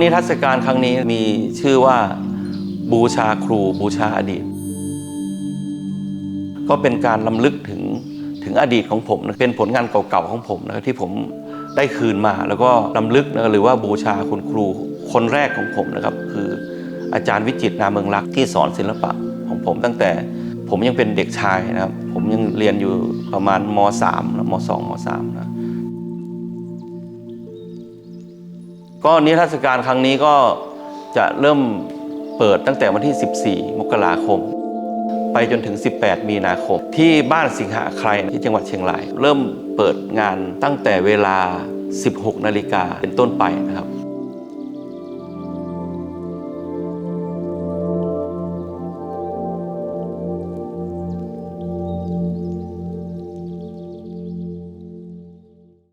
นิทรรศการครั้งนี้มีชื่อว่าบูชาครูบูชาอดีต ก็เป็นการลำลึกถึงถึงอดีตของผมนะเป็นผลงานเก่าๆของผมนะที่ผมได้คืนมาแล้วก็ลำลึกนะหรือว่าบูชาคุณครูคนแรกของผมนะครับ คืออาจารย์วิจิตนาเมืองรักที่สอนศิลปะของผมตั้งแต่ผมยังเป็นเด็กชายนะครับ ผมยังเรียนอยู่ประมาณม .3 นะม .2 ม .3 นะ ก็นิทรรศการครั้งนี้ก็จะเริ่มเปิดตั้งแต่วันที่ 14 มกราคม ไปจนถึง 18 มีนาคม ที่บ้านสิงหาใครที่จังหวัดเชียงราย เริ่มเปิดงานตั้งแต่เวลา 16 นาฬิกาเป็นต้นไปนะครับ